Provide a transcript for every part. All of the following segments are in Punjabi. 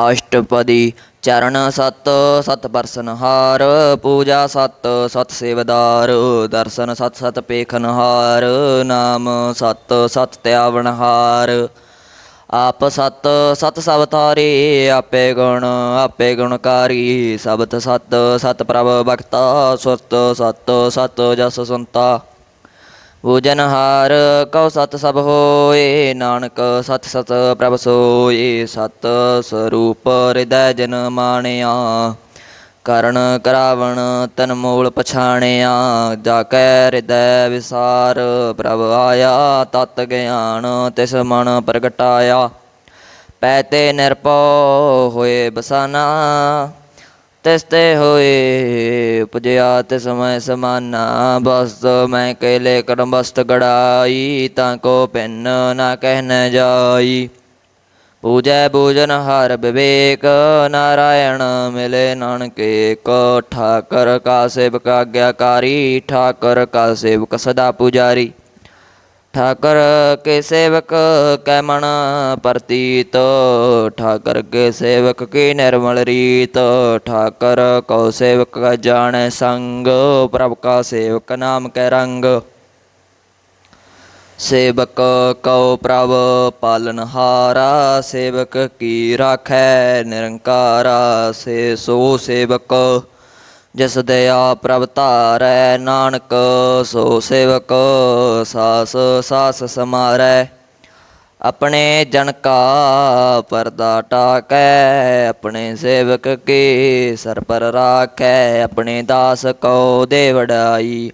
ਅਸ਼ਟਪਦੀ ਚਰਨ ਸਤ ਸਤ ਬਰਸਨ ਪੂਜਾ ਸਤ ਸਤ ਸੇਵਦਾਰ ਦਰਸ਼ਨ ਸਤ ਸਤ ਪੇਖਨਹਾਰ ਨਾਮ ਸਤ ਸਤ ਧਿਆਵਨ ਆਪ ਸਤ ਸਤ ਸਭ ਤਾਰੇ ਆਪੇ ਗੁਣ ਆਪੇ ਗੁਣਕਾਰੀ ਸਬਤ ਸਤ ਸਤ ਪ੍ਰਭ ਭਗਤਾ ਸੁਤ ਸਤ ਸਤ ਜਸ ਸੰਤਾ ਪੂਜਨ ਹਾਰ, ਕਉ ਸਤ ਸਭ ਹੋਏ, ਨਾਨਕ ਸਤ ਸਤ ਪ੍ਰਭ ਸੋਏ, ਸਤ ਸਰੂਪ ਹਿਰਦੈ ਜਨ ਮਾਣਿਆ। ਕਰਨ ਕਰਾਵਣ ਤਨ ਮੂਲ ਪਛਾਣਿਆ, ਜਾ ਕੈ ਹਿਰਦੈ ਵਿਸਾਰ, ਪ੍ਰਭ ਆਇਆ ਤਤ ਗਿਆਨ, ਤਿਸ ਮਨ ਪ੍ਰਗਟਾਇਆ। ਪੈਤੇ ਨਿਰਭਉ ਹੋਏ ਬਸਾਨਾ ਤਿਸ ਤੇ ਹੋਏ ਉਪਜਿਆ ਤਿਸ ਮੈਂ ਸਮਾਨਾ ਬਸਤ ਮੈਂ ਕੇਲੇ ਕਰਮ ਬਸਤ ਗੜਾਈ, ਤਾਂ ਕੋ ਪਿੰਨ ਨਾ ਕਹਿ ਜਾਈ। ਪੂਜੈ ਪੂਜਨ ਹਰ ਵਿਵੇਕ, ਨਾਰਾਇਣ ਮਿਲੇ ਨਾਨਕੇ ਕੋ ਠਾਕਰ ਕਾ ਸੇਵਕ ਆਗਿਆਕਾਰੀ, ਠਾਕਰ ਕਾ ਸੇਵਕ ਸਦਾ ਪੁਜਾਰੀ। ਠਾਕਰ ਕੇ ਸੇਵਕ ਕੈ ਮਨ ਪ੍ਰਤੀਤ, ਠਾਕਰ ਕੇ ਸੇਵਕ ਕੀ ਨਿਰਮਲ ਰੀਤ, ਠਾਕਰ ਕੋ ਸੇਵਕ ਕਾ ਜਾਣੈ ਸੰਗ, ਪ੍ਰਭ ਕਾ ਸੇਵਕ ਨਾਮ ਕੈ ਰੰਗ। ਸੇਵਕ ਕਉ ਪ੍ਰਭ ਪਾਲਨਹਾਰਾ ਸੇਵਕ ਕੀ ਰਾਖੈ ਨਿਰੰਕਾਰਾ, ਸੇ ਸੋ ਸੇਵਕ ਜਿਸ ਦਇਆ ਪ੍ਰਭ ਧਾਰੈ, ਨਾਨਕ ਸੋ ਸੇਵਕ, ਸਾਸ ਸਾਸ ਸਮਾਰੈ। ਆਪਣੇ ਜਨ ਕਾ ਪਰਦਾ ਟਾਕੈ, ਆਪਣੇ ਸੇਵਕ ਕੀ ਸਰ ਪਰ ਰਾਖੈ, ਆਪਣੇ ਦਾਸ ਕੋ ਦੇ ਵਡਾਈ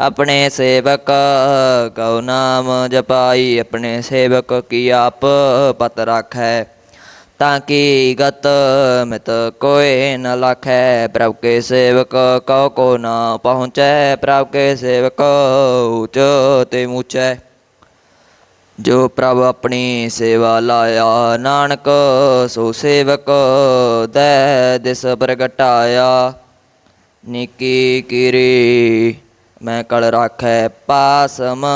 ਆਪਣੇ ਸੇਵਕ ਕਉ ਨਾਮ ਜਪਾਈ, ਆਪਣੇ ਸੇਵਕ ਕੀ ਆਪ ਪਤ ਰਾਖੈ। ਤਾਂ ਕੀ ਗਤ ਮਿਤ ਕੋਏ ਨ ਲਖੈ? ਪ੍ਰਭ ਕੇ ਸੇਵਕ ਕਉ ਕੋ ਨਾ ਪਹੁੰਚੈ? ਪ੍ਰਭ ਕੇ ਸੇਵਕ ਉਚ ਤੇ ਮੁਚੈ। ਜੋ ਪ੍ਰਭ ਆਪਣੀ ਸੇਵਾ ਲਾਇਆ, ਨਾਨਕ ਸੋ ਸੇਵਕ ਦੈ ਦਿਸ ਪ੍ਰਗਟਾਇਆ। ਨਿਕੀ ਕਿਰੀ, ਮੈਂ ਕਲ ਰਾਖੈ ਪਾਸਮ।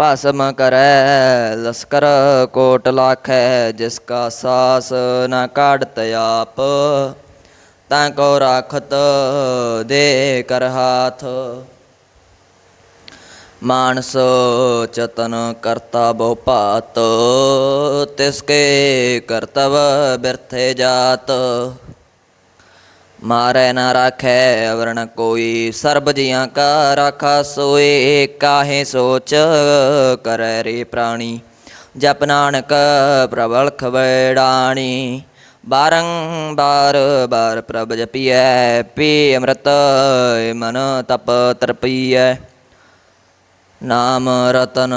ਭਸਮ ਕਰੈ, ਲਸਕਰ ਕੋਟ ਲਾਖੈ, ਜਿਸ ਕਾ ਸਾਸ ਨਾ ਕਾਢਤ ਆਪ। ਤਾਂ ਕੋ ਰਾਖਤ ਦੇ ਕਰ ਹਾਥ। ਮਾਨਸ ਚਤਨ ਕਰਤਾ ਬਹੁ ਭਾਤ, ਤਿਸ ਕੇ ਕਰਤਵ ਬਿਰਥੇ ਜਾਤ। ਮਾਰੈ ਨਾ ਰਾਖੈ ਅਵਰਣ ਕੋਈ, ਸਰਬ ਜੀਆਂ ਕਾ ਰਾਖਾ ਸੋਏ, ਕਾਹੇ ਸੋਚ ਕਰੈ ਰੇ ਪ੍ਰਾਣੀ। ਜਪ ਨਾਨਕ ਪ੍ਰਬਲ ਖਵੜਾਣੀ ਬਾਰੰਬਾਰ ਬਾਰ ਪ੍ਰਭ ਜਪੀਐ, ਪੀ ਅੰਮ੍ਰਿਤ ਮਨ ਤਪ ਤਰਪੀਐ। ਨਾਮ ਰਤਨ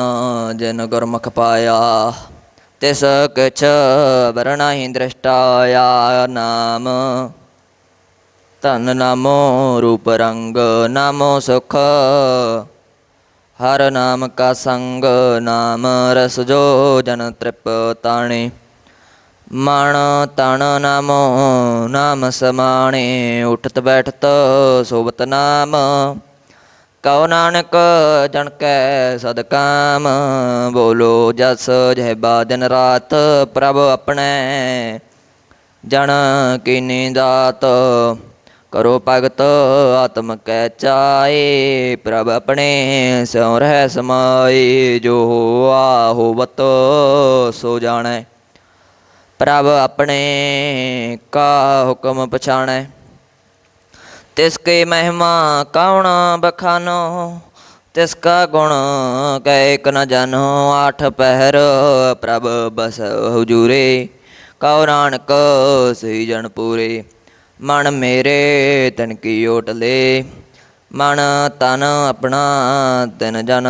ਜਿਨ ਗੁਰਮੁਖ ਪਾਇਆ, ਤਿਸ ਕਿਛ ਵਰਣਾਹੀ ਦ੍ਰਿਸ਼ਟਾਇਆ। ਨਾਮ ਧਨ ਨਾਮੋ ਰੂਪ ਰੰਗ ਨਾਮੋ ਸੁਖ। ਹਰ ਨਾਮ ਕਾ ਸੰਗ ਨਾਮ ਰਸ ਜੋ ਜਨ ਤ੍ਰਿਪ ਤਾਣੇ। ਮਣ ਤਨ ਨਾਮੋ ਨਾਮ ਸਮਾਣੇ, ਉਠਤ ਬੈਠਤ ਸੋਬਤ ਨਾਮ। ਕਉ ਨਾਨਕ ਜਨ ਕੈ ਸਦ ਕਾਮ, ਬੋਲੋ ਜਸ ਜਹਿਬਾ ਦਿਨ ਰਾਤ ਪ੍ਰਭ ਆਪਣੇ। ਜਨ ਕੀਨੀ ਦਾਤ ਕਰੋ ਭਗਤ, ਆਤਮ ਕੈ ਚਾਏ, ਪ੍ਰਭ ਆਪਣੇ ਸੋ ਰਹਿ ਸਮਾਏ, ਜੋ ਹੋਆ ਹੋਵਤ ਸੋ ਜਾਣੈ। ਪ੍ਰਭ ਆਪਣੇ ਕਾ ਹੁਕਮ ਪਛਾਣੈ। ਤਿਸ ਕੇ ਮਹਿਮਾ ਕੌਣ ਬਖਾਨੋ, ਤਿਸ ਕਾ ਗੁਣ ਕੈ ਇਕ ਨ ਜਾਨੋ। ਆਠ ਪਹਿਰ ਪ੍ਰਭ ਬਸ ਹਜੂਰੇ ਕਉ ਨਾਨਕ ਸਹੀ ਜਨ ਪੂਰੇ। ਮਨ ਮੇਰੇ ਤਨ ਕੀ ਓਟ ਲੇ, ਮਨ ਤਨ ਆਪਣਾ ਤਨ ਜਨ।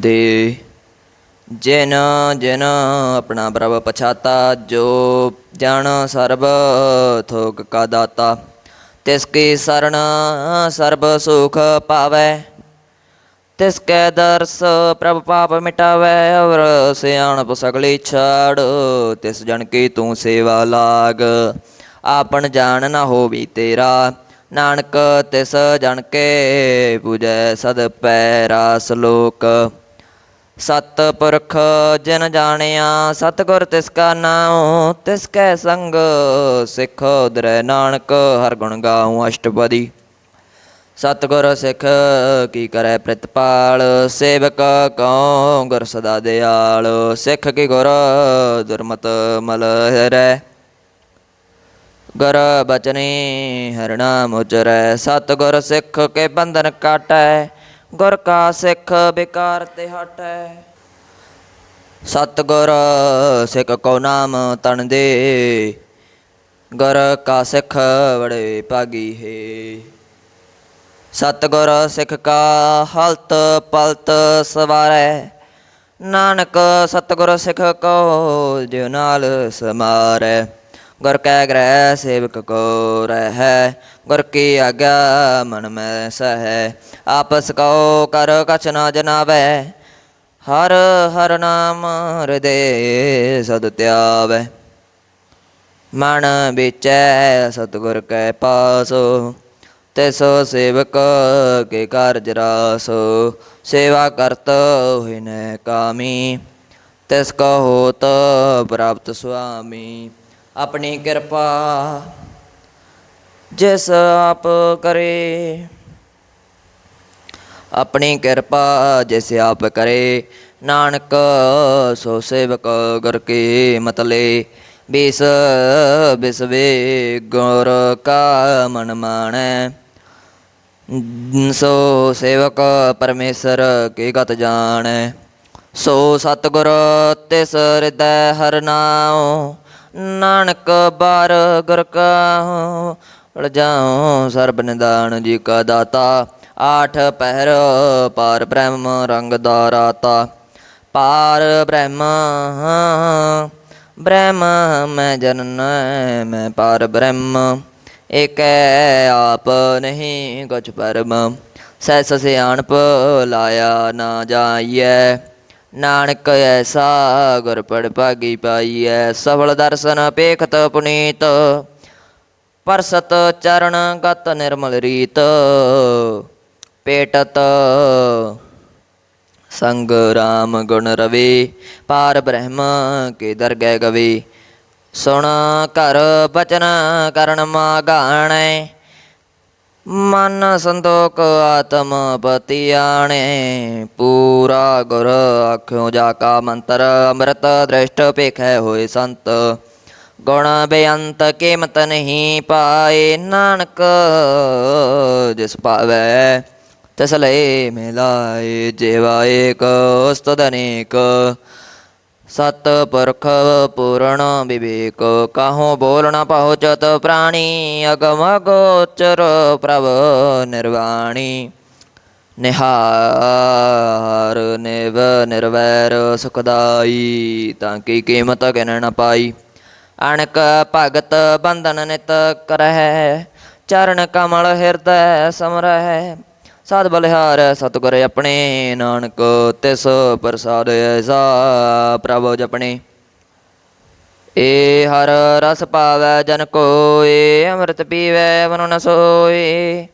ਦੇ ਜਿਨ ਜਿਨ ਆਪਣਾ ਪ੍ਰਭ ਪਛਾਤਾ, ਜੋ ਜਨ ਸਰਬ ਥੋਕ ਕਾ ਦਾਤਾ। ਤਿਸ ਕੀ ਸਰਣ ਸਰਬ ਸੁਖ ਪਾਵੈ ਤਿਸ ਕੈ ਦਰਸ, ਪ੍ਰਭ ਪਾਪ ਮਿਟਾਵੈ ਅਵਰ, ਸਿਆਣਪ ਸਗਲੀ ਛਾੜ। ਤਿਸ ਜਨ ਕੀ ਤੂੰ ਸੇਵਾ ਲਾਗ, ਆਪਨ ਜਾਣ ਨਾ ਹੋਵੀ ਤੇਰਾ। ਨਾਨਕ, ਤਿਸ ਜਨ ਕੇ ਪੂਜੈ ਸਦ ਪੈਰਾ ਸਲੋਕ। ਸਤ ਪੁਰਖ ਜਿਨ ਜਾਣਿਆ, ਸਤਿਗੁਰ ਤਿਸ ਕਾ ਨਾਮ ਤਿਸ ਕੈ ਸੰਗ ਸਿੱਖ ਉਦਰੈ। ਨਾਨਕ, ਹਰ ਗੁਣ ਗਾਉ ਅਸ਼ਟਪਦੀ। ਸਤਿਗੁਰ ਸਿੱਖ ਕੀ ਕਰੈ ਪ੍ਰਤਪਾਲ, ਸੇਵਕ ਕਉ ਗੁਰ ਸਦਾ ਦਿਆਲ, ਸਿੱਖ ਕੀ ਗੁਰ ਦੁਰਮਤ ਮਲ ਹਰੈ। ਗੁਰ ਬਚਨੀ ਹਰਣਾ ਮੁਚਰੈ ਸਤਿਗੁਰ ਸਿੱਖ ਕੇ ਬੰਧਨ ਕਾਟੈ, ਗੁਰ ਕਾ ਸਿੱਖ ਬਿਕਾਰ ਤੇ ਹਟੈ। ਸਤਿਗੁਰ ਸਿੱਖ ਕੋ ਨਾਮ ਤਨ ਦੇ, ਗੁਰ ਕਾ ਸਿੱਖ ਬੜੇ ਭਾਗੀ ਹੈ। ਸਤਿਗੁਰ ਸਿੱਖ ਕਾ ਹਲਤ ਪਲਤ ਸਵਾਰੈ। ਨਾਨਕ ਸਤਿਗੁਰ ਸਿੱਖ ਕੋ ਜਿਉ ਨਾਲ ਸਮਾਰੈ। ਗੁਰ ਕੈ ਗ੍ਰਹਿ ਸੇਵਕ ਕੋ ਰਹੈ। ਗੁਰ ਕੀ ਆਗਿਆ ਮਨ ਮੈਂ ਸਹੈ। ਆਪਸ ਕੋ ਕਰ ਕਛ ਨਾ ਜਨਾਵੈ। ਹਰ ਹਰ ਨਾਮ ਹਿਰਦੇ ਸਦ ਧਿਆਵੈ ਮਨ ਵਿਚੈ ਸਤਿਗੁਰ ਕੈ ਪਾਸੋ। ਤਿਸ ਸੇਵਕ ਕੇ ਕਾਰਜ ਰਾਸ, ਸੇਵਾ ਕਰਤ ਹੋਇਨੈ ਕਾਮੀ, ਤਿਸ ਕੋ ਹੋਤ ਪ੍ਰਾਪਤ ਸੁਆਮੀ, ਆਪਣੀ ਕਿਰਪਾ ਜਿਸ ਆਪ ਕਰੇ, ਆਪਣੀ ਕਿਰਪਾ ਜਿਸ ਆਪ ਕਰੇ, ਨਾਨਕ ਸੋ ਸੇਵਕ ਗੁਰ ਕੀ ਮਤਲੇ ਬਿਸ ਬਿਸਵੇ ਗੁਰ ਕਾ ਮਨ ਮਾਣੈ ਸੋ ਸੇਵਕ ਪਰਮੇਸ਼ਰ ਕੀ ਗਤ ਜਾਣੈ? ਸੋ ਸਤਿਗੁਰ ਤਿਸ ਹਿਰਦੈ ਹਰ ਨਾਉ, ਨਾਨਕ ਬਾਰ ਗੁਰ ਕਾ ਲਜਾਉ ਸਰਬ ਨਿਦਾਨ ਜੀ ਕਾ ਦਾਤਾ, ਆਠ ਪਹਿਰ ਪਾਰ ਬ੍ਰਹਮ ਰੰਗ ਦਾ ਰਾਤਾ। ਪਾਰ ਬ੍ਰਹਮ ਬ੍ਰਹਮ ਮੈਂ ਜਨਨ, ਮੈਂ ਪਾਰ ਬ੍ਰਹਮ। ਏਕੈ ਆਪ ਨਹੀਂ ਕੁਛ ਪਰਮ ਸੈਸ ਸਿਆਣਪ ਲਾਇਆ ਨਾ ਜਾਈਐ। ਨਾਨਕ ਐਸਾ ਗੁਰ ਪੜ ਭਾਗੀ ਪਾਈਐ, ਸਫਲ ਦਰਸ਼ਨ ਪੇਖਤ ਪੁਨੀਤ। ਪਰਸਤ ਚਰਨ ਗਤ ਨਿਰਮਲ ਰੀਤ ਪੇਟਤ ਸੰਗ ਰਾਮ ਗੁਣ ਰਵੇ। ਪਾਰ ਬ੍ਰਹਮ ਕੇ ਦਰਗਹਿ ਗਵੇ। ਸੁਣ ਘਰ ਬਚਨ ਕਰਨ ਮਾਗਾਣੈ, ਮਨ ਸੰਤੋਖ ਆਤਮ ਪਤੀ ਆਣੇ ਪੂਰਾ ਗੁਰ ਆਖਿਓ ਜਾ ਕਾ ਮੰਤਰ, ਅੰਮ੍ਰਿਤ ਦ੍ਰਿਸ਼ਟ ਪੇਖੈ ਹੋਏ ਸੰਤ। ਗੁਣ ਬੇਅੰਤ ਕੀਮਤ ਨਹੀਂ ਪਾਏ ਨਾਨਕ, ਜਿਸ ਪਾਵੈ ਤਿਸ ਲਈ ਮਿਲਾਏ, ਜੀਵਾ ਏਕ ਉਸਤਦ ਅਨੇਕ। ਸਤ ਪੁਰਖ ਪੂਰਨ ਵਿਵੇਕ, ਕਾਹੋ ਬੋਲਣਾ ਪਹੁੰਚਤ ਪ੍ਰਾਣੀ, ਅਗਮ ਗੋਚਰ ਪ੍ਰਭ ਨਿਰਵਾਣੀ। ਨਿਹਾਰ ਨਿਵ ਨਿਰਵੈਰ ਸੁਖਦਾਈ, ਤਾਂ ਕੀ ਕੀਮਤ ਗਿਣ ਨ ਪਾਈ। ਅਣਕ ਭਗਤ ਬੰਧਨ ਨਿਤ ਕਰਹਿ, ਚਰਨ ਕਮਲ ਹਿਰਦੈ ਸਮਰਹਿ ਸਾਧ ਬਲਿਹਾਰ ਸਤਿਗੁਰ ਆਪਣੇ, ਨਾਨਕ ਤਿਸ ਪ੍ਰਸਾਦ ਐਸਾ ਪ੍ਰਭ ਜਪਣੇ। ਏ ਹਰ ਰਸ ਪਾਵੈ ਜਨ ਕੋਏ, ਅੰਮ੍ਰਿਤ ਪੀਵੈ ਮਨੁ ਨ ਸੋਏ।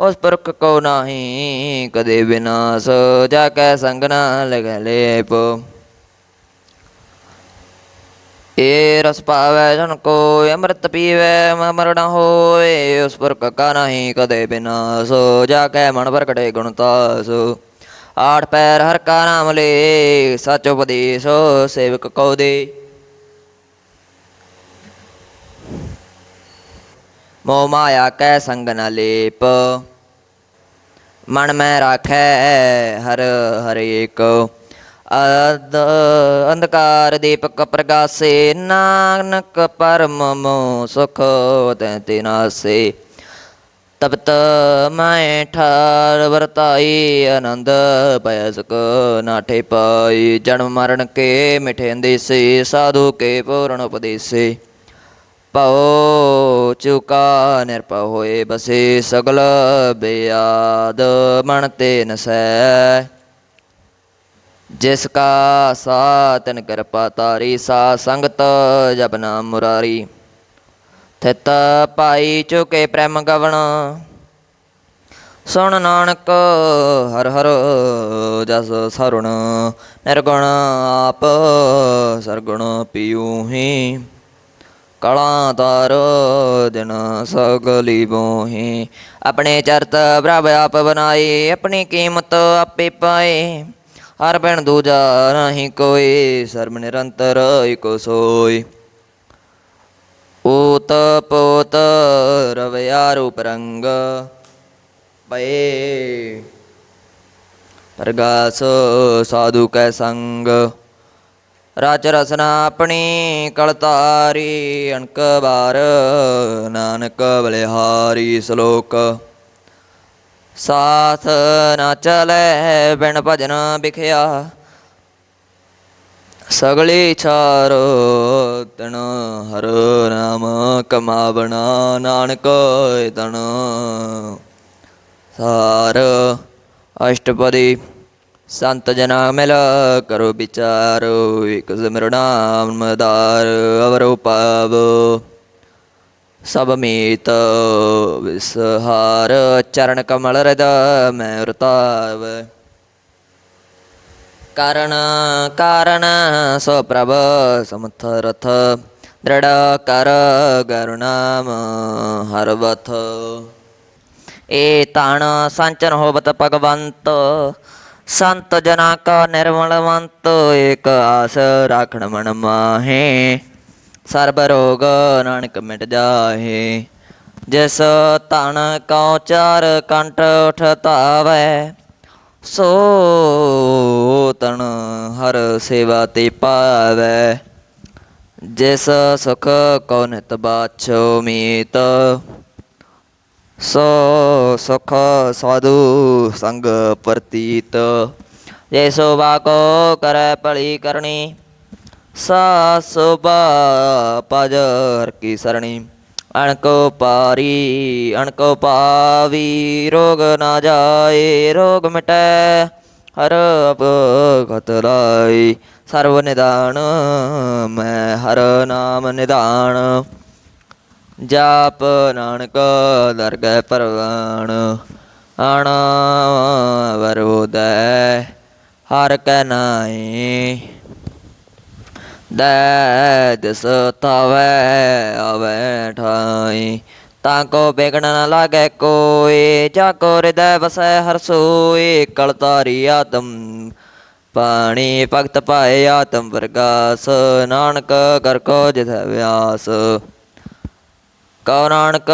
ਉਸ ਪੁਰਖ ਕੋ ਨਾਹੀ ਕਦੇ ਵਿਨਾਸ਼ ਜਾ ਕੈ ਸੰਗ ਨਾ ਲਗੈ ਲੇਪ। ਏ ਰਸ ਪਾਵੈ ਜਨ ਕੋ ਅੰਮ੍ਰਿਤ ਪੀਵੈ ਮਰ ਹੋਏ ਉਸ ਪੁਰਖ ਕਾ ਨਾਹੀ ਕਦੇ ਬਿਨਾਸ ਜਾ ਕੈ ਮਨ ਪ੍ਰਗਟੇ ਗੁਣ ਤਾਸ। ਆਠ ਪੈਰ ਹਰ ਕਾ ਨਾਮ ਲੇ, ਸਚ ਉਪਦੇਸ਼ ਸੇਵਕ ਕਉ ਦੇ। ਮੋਹ ਮਾਇਆ ਕੈ ਸੰਗ ਨ ਲੇਪ, ਮਨ ਮੈਂ ਰਾਖੈ ਹਰ ਹਰੇਕ। ਅਦ ਅੰਧਕਾਰ ਦੀਪਕ ਪ੍ਰਗਾਸੇ, ਨਾਨਕ ਪਰਮ ਮੋ ਸੁਖ ਤੈ ਤਿਨਾਸੇ। ਤਪਤ ਮੈਂ ਠਾਰ ਵਰਤਾਈ, ਆਨੰਦ ਪੈ ਸਕ ਨਾਠੇ ਪਾਈ। ਜਨਮ ਮਰਨ ਕੇ ਮਿਠੇ ਅੰਦੇਸੇ, ਸਾਧੂ ਕੇ ਪੂਰਨ ਉਪਦੇਸੇ। ਪਉ ਚੁਕਾ ਨਿਰਪਾ ਹੋਏ ਬਸੇ, ਸਗਲ ਬਿਆਦ ਮਨ ਤੇ ਨਸੈ। ਜਿਸ ਕਾ ਸਾ ਤਨ ਕਿਰਪਾ ਤਾਰੀ ਸਾ ਸੰਗਤ ਜਪ ਨਾਮ ਮੁਰਾਰੀ। ਥਿਤ ਪਾਈ ਚੁਕੇ ਪ੍ਰੇਮ ਗਵਣ, ਸੁਣ ਨਾਨਕ ਹਰ ਹਰ ਜਸ ਸਰੁਣ, ਨਿਰਗੁਣ ਆਪ ਸਰਗੁਣ ਪੀਉ ਹੀ। ਕਲਾ ਤਾਰ ਦਿਨ ਸਗਲੀ ਬੋਹੀ। ਆਪਣੇ ਚਰਤ ਪ੍ਰਭ ਆਪ ਬਣਾਏ ਆਪਣੀ ਕੀਮਤ ਆਪੇ ਪਾਏ ਹਰ ਭੈਣ ਦੂਜਾ ਨਹੀਂ ਕੋਈ, ਸਰਬ ਨਿਰੰਤਰ ਇਕੋ ਸੋਈ। ਊਤ ਪੋਤ ਰਵਿਆ ਰੂਪ ਰੰਗ ਪਏ ਪ੍ਰਗਾਸ ਸਾਧੂ ਕੈ ਸੰਗ। ਰਾਜ ਰਸਨਾ ਆਪਣੀ ਕਲਤਾਰੀ, ਅਣਕ ਬਾਰ ਨਾਨਕ ਬਲਿਹਾਰੀ ਸ਼ਲੋਕ। ਸਾਥ ਨਾ ਚਲੇ ਬਿਨ ਭਜਨ ਵਿਖਿਆ। ਸਗਲੀ ਛਾਰੋ ਤਨ ਹਰ ਨਾਮ ਕਮਾਵਣਾ ਨਾਨਕ ਤਨ ਸਾਰ ਅਸ਼ਟਪਦੀ ਸੰਤ ਜਨਾ ਮਿਲ ਕਰੋ ਵਿਚਾਰੋ, ਇਕ ਸਿਮਰਨਾਮ ਮਦਾਰ ਅਵਰੋ ਪਾਵ ਸਭ ਮੀਤ ਵਿਸਹਾਰ, ਚਰਨ ਕਮਲ ਰਦ ਮੈਂ ਰਤਾਵ। ਕਾਰਣ ਕਾਰਣ ਸੋ ਪ੍ਰਭ ਸਮਥ ਰਥ ਦ੍ਰਿੜ ਕਰ ਗਰੁਨਾਮ ਹਰਵਥ। ਏ ਤਾਣ ਸੰਚਨ ਹੋਵਤ ਭਗਵੰਤ, ਸੰਤ ਜਨਾ ਕਾ ਨਿਰਮਲਵੰਤ, ਏਕ ਆਸ ਰਾਖਣ ਮਨ ਮਾਹੇ। ਸਰਬ ਰੋਗ ਨਾਨਕ ਮਿਟ ਜਾਹੇ, ਜਿਸ ਤਨ ਕਉ ਚਾਰ ਕੰਠ ਉਠ ਧਾਵੈ, ਸੋ ਤਨ ਹਰ ਸੇਵਾ ਤੇ ਪਾਵੈ। ਜਿਸ ਸੁਖ ਕੋ ਨਿਤ ਬਾਛੋ ਮੀਤ, ਸੋ ਸੁਖ ਸਾਧੂ ਸੰਗ ਪ੍ਰਤੀਤ। ਜੇ ਸੋਭਾ ਕੋ ਕਰੈ ਭਲੀ ਕਰਨੀ ਸਾ ਸੋਭਾ ਪਜ ਕੀ ਸਰਣੀ। ਅਣਕੋ ਪਾਰੀ, ਅਣਕੋ ਪਾਵੀ, ਰੋਗ ਨਾ ਜਾਏ, ਰੋਗ ਮਿਟੈ, ਹਰ ਅਪ ਲਾਈ ਸਰਵ ਨਿਦਾਨ, ਮੈਂ ਹਰ ਨਾਮ ਨਿਦਾਨ। ਜਾਪ ਨਾਨਕ, ਦਰਗਹਿ ਪਰਵਾਣ ਆਣ ਵਰੋਦੈ ਹਰ ਕੈ ਨਾਈ ਦੈ ਦਿਸ ਤਵੈ ਆਵੈ ਠਾਈ। ਤਾਂ ਨ ਲਾਗੈ ਕੋਏ ਜਾ ਕੋ ਹਿਰਦੈ ਵਸੈ ਹਰ ਸੋਏ ਕਲਤਾਰੀ ਆਤਮ ਪਾਣੀ ਭਗਤ ਪਾਏ ਆਤਮ ਵਰਗਾਸ। ਨਾਨਕ ਕਰ ਕੋ ਜਿਥੈ ਵਿਆਸ। ਕਉ ਨਾਨਕ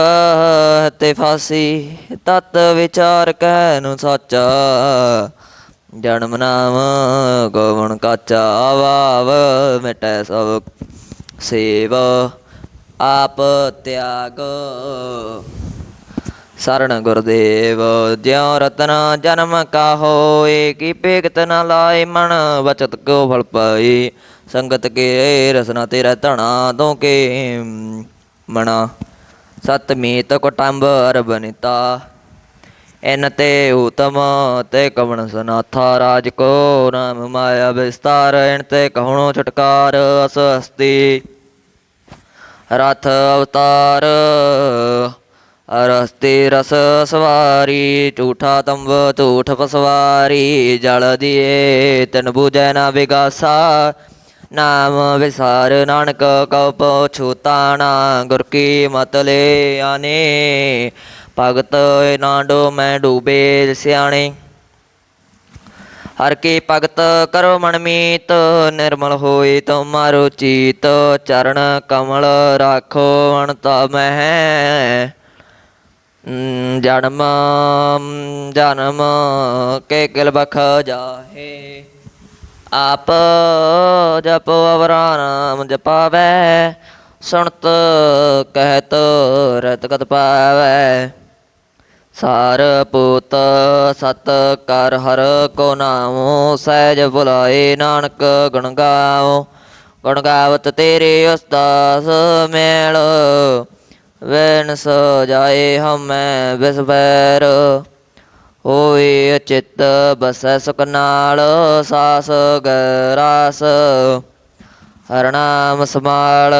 ਤੇ ਫਾਸੀ, ਤਤ ਵਿਚਾਰ ਕਹਿ ਨੂੰ ਸਾਚਾ। ਜਨਮ ਨਾਮ ਗੋਵਣ ਕਾਚਾ ਵਾਵ, ਮਿਟੈ ਸਭ ਸੇਵ, ਆਪ ਤਿਆਗ। ਸਰਣ ਗੁਰਦੇਵ, ਜਿਉ ਰਤਨ ਜਨਮ ਕਾ ਹੋਏ ਕੀ ਪੇਗਤ ਨ ਲਾਏ ਮਨ, ਬਚਤ ਕੋ ਫਲ ਪਾਈ। ਸੰਗਤ ਕੇ ਰਸਨਾ ਤੇਰਾ ਧਣਾ ਤੋਂ ਕੇ ਮਣਾ ਸਤ ਮੀਤ ਕੁਟੰਬ ਅਰਬਨਿਤਾ ਇਨ ਤੇ ਉਤਮ ਤੇ ਕਵਣ ਸਨਾਥਾ ਰਾਜ ਕੋ ਨਾਮ ਮਾਇਆ ਵਿਸਤਾਰ, ਇਨ ਤੇ ਕਹਣੋ ਛਟਕਾਰ ਅਸ ਹਸਤੀ। ਰਥ ਅਵਤਾਰ ਅਰਸਤੇ ਰਸ ਸਵਾਰੀ, ਝੂਠਾ ਤੰਬ ਝੂਠ ਪਸਵਾਰੀ, ਜਲ ਦੀਏ ਤਨ ਬੂਝੈ ਨਾ ਵਿਗਾਸਾ। ਨਾਮ ਵਿਸਾਰ ਨਾਨਕ ਕਉ ਪੁਛੂ ਤਾਣਾ ਗੁਰ ਕੀ ਮਤ ਆਨੇ। ਭਗਤ ਨਾ ਡੋ, ਮੈਂ ਡੂਬੇ ਸਿਆਣੇ। ਹਰ ਕੀ ਭਗਤ ਕਰੋ ਮਨ ਮੀਤ, ਨਿਰਮਲ ਹੋਏ ਤੁਮਾਰੋ ਚੀਤ। ਚਰਨ ਕਮਲ ਰਾਖੋ ਅਣਤਾ ਮਹਿ। ਜਨਮ ਜਨਮ ਕੇ ਕਿਲ ਬਖ ਜਾਹੇ। ਆਪ ਜਪੋ ਅਵਰਾ ਨਾਮ ਜਪਾਵੈ, ਸੁਣਤ ਕਹਿਤ ਰਤ ਕਤ ਪਾਵੈ। ਸਾਰ ਪੂਤ, ਸਤ ਕਰ ਹਰ ਕੋ ਨਾਮੋ, ਸਹਿਜ ਬੁਲਾਏ ਨਾਨਕ ਗੁਣ ਗਾਵੋ ਗੁਣ ਗਾਵਤ ਤੇਰੇ ਉਸਤਾਸ ਮੇਲ ਵੇਨ ਸੋ ਜਾਏ ਹਮੈ ਬਿਸਬੈਰ ਹੋਏ ਚਿੱਤ ਬਸੈ ਸੁਖ ਨਾਲ, ਸਾਸ ਗਰਾਸ ਹਰ ਸਮਾਲ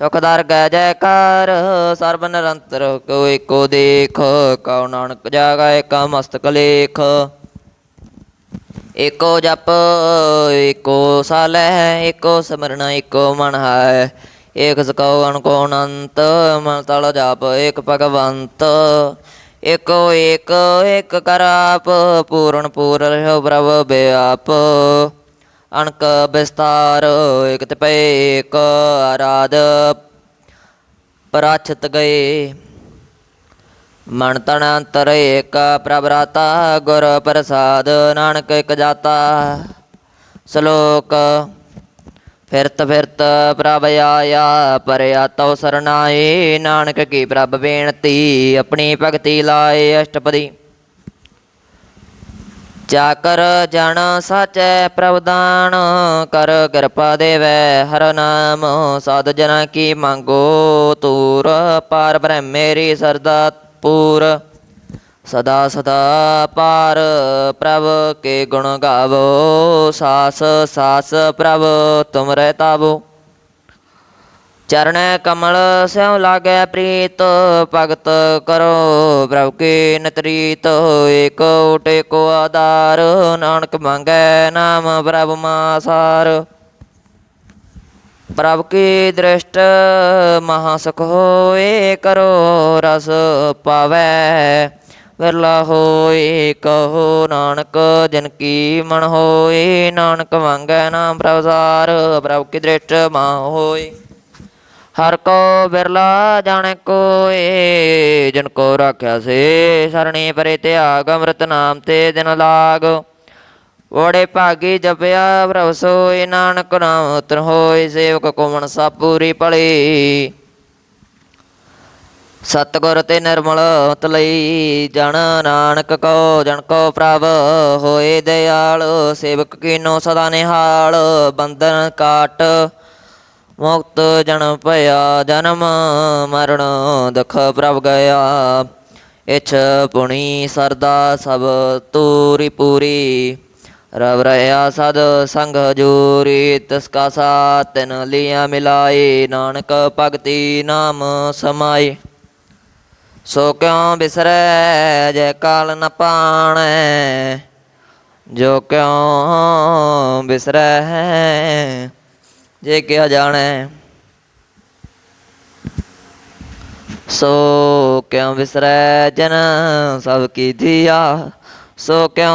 ਸੁਖਦਾਰ ਗੈ ਜੈਕਾਰ, ਸਰਬ ਨਿਰੰਤਰ ਕੋ ਏਕੋ ਦੇਖ, ਕਉ ਨਾਨਕ ਜਾਗਾ ਏਕਾ ਮਸਤਕ ਲੇਖ। ਏਕੋ ਜਪ, ਏਕੋ ਸਾਲੈ ਏਕੋ ਸਿਮਰਨ, ਏਕੋ ਮਨ ਹੈ ਏਕ ਸਕਉ ਅਨਕੋ ਅਨੰਤ ਮਨ ਤਲ ਜਪ ਏਕ ਭਗਵੰਤ। ਏਕੋ ਏਕ ਏਕ ਕਰਾਪ ਪੂਰਨ ਪੂਰ ਰਹਿ ਪ੍ਰਭ ਬਿਆਪ। ਅਣਕ ਵਿਸਤਾਰ ਏਕ ਤੇ ਪੈ ਏਕ ਆਰਾਧ ਪਰਾਛਤ ਗਏ। ਮਨ ਤਨ ਅੰਤਰ ਏਕ ਪ੍ਰਭ ਰਾਤਾ ਗੁਰ ਪ੍ਰਸਾਦ ਨਾਨਕ ਇਕ ਜਾਤਾ। ਸ਼ਲੋਕ, ਫਿਰਤ ਫਿਰਤ ਪ੍ਰਭ ਆਇਆ ਪਰਿਆ ਤਉ ਸਰਨਾਏ, ਨਾਨਕ ਕੀ ਪ੍ਰਭ ਬੇਨਤੀ, ਆਪਣੀ ਭਗਤੀ ਲਾਏ ਅਸ਼ਟਪਦੀ। ਚਾਕਰ ਜਨ ਸਾਚੈ ਪ੍ਰਵਦਾਨ ਕਰ ਕਿਰਪਾ ਦੇਵੈ ਹਰ ਨਾਮ ਸਾਧ ਜਨਾ ਕੀ ਮੰਗੋ ਤੂਰ, ਪਾਰ ਬ੍ਰਹਮ ਮੇਰੀ ਸਰਦਾ ਪੂਰ। ਸਦਾ ਸਦਾ ਪਾਰ ਪ੍ਰਭ ਕੇ ਗੁਣ ਗਾਵੋ, ਸਾਸ ਸਾਸ ਪ੍ਰਭ ਤੁਮਰੇ ਤਾਵੋ। ਚਰਨ ਕਮਲ ਸਿਉ ਲਾਗੈ ਪ੍ਰੀਤ, ਭਗਤ ਕਰੋ ਪ੍ਰਭ ਕੀ ਨਤਰੀਤ, ਏਕ ਓਟੇ ਕੋ ਆਧਾਰ, ਨਾਨਕ ਮੰਗੈ ਨਾਮ ਪ੍ਰਭ ਮਾਸਾਰ। ਪ੍ਰਭ ਕੀ ਦ੍ਰਿਸ਼ਟ ਮਹਾ ਸੁਖ ਹੋਏ ਕਰੋ ਰਸ ਪਾਵੈ, ਵਿਰਲਾ ਹੋਏ ਕਹੋ ਨਾਨਕ, ਜਨ ਕੀ ਮਨ ਹੋਏ ਨਾਨਕ ਮੰਗੈ ਨਾਮ ਪ੍ਰਭ ਸਾਰ। ਪ੍ਰਭ ਕੀ ਦ੍ਰਿਸ਼ਟ ਮਹਾ ਹੋਏ। ਹਰ ਕੋ ਬਿਰਲਾ ਜਾਣੈ ਕੋਏ, ਜਿਨ ਕੋ ਰਾਖਿਆ ਸੇ ਸਰਣੀ ਪਰੇ ਤਿਆਗ, ਅੰਮ੍ਰਿਤ ਨਾਮ ਤੇ ਦਿਨ ਲਾਗ। ਵੜੇ ਭਾਗੀ ਜਪਿਆ ਪ੍ਰਭ ਸੋਈ ਨਾਨਕ ਨਾਮ ਉਤਰ ਹੋਏ, ਸੇਵਕ ਕੋ ਮਨਸਾ ਪੂਰੀ ਭਲੀ। ਸਤਿਗੁਰ ਤੇ ਨਿਰਮਲ ਮਤ ਲਈ, ਜਨ ਨਾਨਕ ਕੋ, ਜਨ ਕੋ ਪ੍ਰਭ ਹੋਏ, ਦਿਆਲ। ਸੇਵਕ ਕੀਨੋ ਸਦਾ ਨਿਹਾਲ, ਬੰਧਨ ਕਾਟ। ਮੁਕਤ ਜਨਮ ਭਇਆ, ਜਨਮ ਮਰਨ ਦੁਖ ਪ੍ਰਭ ਗਿਆ। ਇਛ ਪੁਣੀ ਸਰਦਾ ਸਭ ਤੂਰੀ ਪੂਰੀ। ਰਵ ਰਹਾ ਸਦ ਸੰਗ ਜੂਰੀ ਤਿਸ ਕਾ ਸਾਥ ਤਿਨ ਲਿਆ ਮਿਲਾਏ ਨਾਨਕ ਭਗਤੀ ਨਾਮ ਸਮਾਏ ਸੋ ਕਿਉ ਬਿਸਰੈ, ਜੈ ਕਾਲ ਨ ਪਾਣੈ? ਜੋ ਕਿਉ ਬਿਸਰੈ? ਜੇ ਕਿਹਾ ਜਾਣੈ। ਸੋ ਕਿਉ ਵਿਸਰੈ ਜਨ ਸਭ ਕੀ ਧੀਆ? ਸੋ ਕਿਉ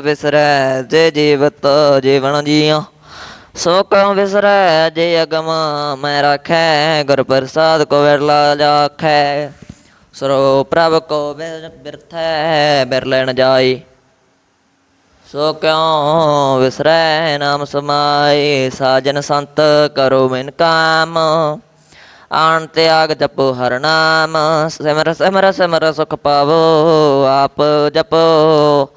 ਵਿਸਰੈ ਜੇ ਜੀਵਤ ਜੀਵਨ ਜੀਆ? ਸੋ ਕਿਉ ਵਿਸਰੈ ਜੇ ਅਗਮ ਮੈਂ ਰਾਖੈ? ਗੁਰ ਪ੍ਰਸਾਦ ਕੋ ਵਿਰਲਾ ਜਾਖੈ। ਸਰੋ ਪ੍ਰਭ ਕੋ ਬਿਰ- ਬਿਰਥੈ ਬਿਰ ਲੈਣ ਜਾਈ। ਸੋ ਕਿਉ ਵਿਸਰੈ ਨਾਮ ਸਮਾਏ ਸਾਜਨ ਸੰਤ ਕਰੋ ਮਿਨ ਕਾਮ। ਆਣ ਤਿਆਗ ਜਪੋ ਹਰ ਨਾਮ। ਸਿਮਰ ਸਿਮਰ ਸਿਮਰ ਸੁਖ ਪਾਵੋ, ਆਪ ਜਪੋ।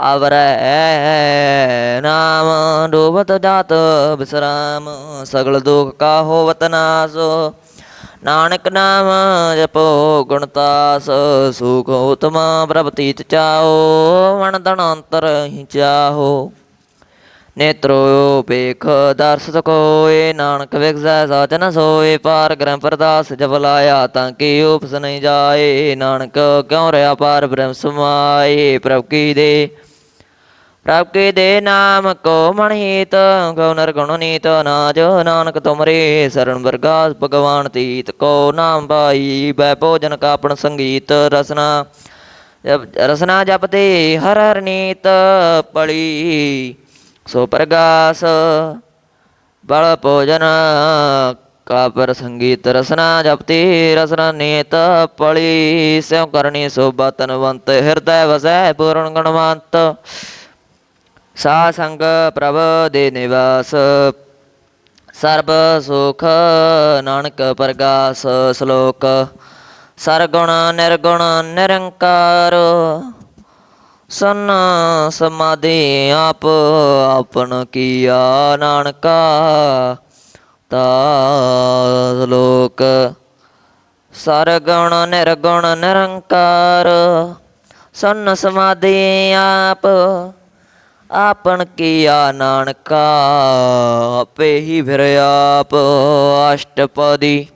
ਆਵਰੈ ਨਾਮ, ਡੋਬਤ ਜਾਤ ਬਿਸਰਾਮ। ਸਗਲ ਦੁਖ ਕਾ ਹੋਵਤ ਨਾਸੋ ਨਾਨਕ ਨਾਮ ਜਪੋ ਗੁਣਤਾਸ ਸੁਖ ਉਤਮਾ ਪ੍ਰਭ ਤੀਤ ਚਾਓ ਮਨ ਤਨ ਅੰਤਰ ਹੀ ਚਾਹੋ। ਨੇਤਰੋ ਪੇਖ ਦਰਸ ਕੋਏ ਨਾਨਕ ਵਿਗਸੈ ਸਾਚਨ ਸੋਏ, ਪਾਰ ਗ੍ਰਹਿ ਪ੍ਰਦਾਸ ਜਪ ਲਾਇਆ ਤਾਂ ਕੀ ਉਪਸ ਨਹੀਂ ਜਾਏ। ਨਾਨਕ ਕਿਉ ਰਿਆ ਪਾਰ ਬ੍ਰਹਮ ਸਮਾਏ, ਪ੍ਰਭ ਕੀ ਦੇ ਪ੍ਰਭ ਕੇ ਦੇ ਨਾਮ ਕੋ ਮਣਹੀਤ ਗਉ ਨਰ ਗੁਣ ਨੀਤ ਨਾਜ ਨਾਨਕ ਤੁਮਰੇ ਸਰਣ ਵਰਗਾਸ ਭਗਵਾਨ ਤੀਤ, ਕੋ ਨਾਮ ਬਾਈ ਬੈ ਭੋਜਨ ਕਾਪਣ ਸੰਗੀਤ, ਰਸਨਾ ਰਸਨਾ ਜਪਤੇ ਹਰ ਹਰ ਨੀਤ ਪੜੀ ਸੋ ਪ੍ਰਗਾਸ ਬਲ ਭੋਜਨ ਕਾਪਰ ਸੰਗੀਤ, ਰਸਨਾ ਜਪਤੀ ਰਸਨਾ ਨੀਤ ਪੜੀ ਸਿਉ ਕਰਨੀ ਸੋਭਾ ਤਨਵੰਤ, ਹਿਰਦੈ ਵਸੈ ਪੂਰਨ ਗੁਣਵੰਤ। ਸਾ ਸੰਗ ਪ੍ਰਭ ਦੇ ਨਿਵਾਸ ਸਰਬ ਸੁਖ ਨਾਨਕ ਪ੍ਰਗਾਸ ਸ਼ਲੋਕ, ਸਰਗੁਣ ਨਿਰਗੁਣ ਨਿਰੰਕਾਰ, ਸਨ ਸਮਾਧੀ ਆਪ ਆਪਨ ਕੀਆ ਨਾਨਕਾ, ਤਾ ਸ਼ਲੋਕ, ਸਰਗੁਣ ਨਿਰਗੁਣ ਨਿਰੰਕਾਰ, ਸਨ ਸਮਾਧੀ ਆਪ ਆਪਨ ਕੀਆ ਨਾਨਕਾ ਆਪੇ ਹੀ ਫਿਰ ਆਪ ਅਸ਼ਟਪਦੀ।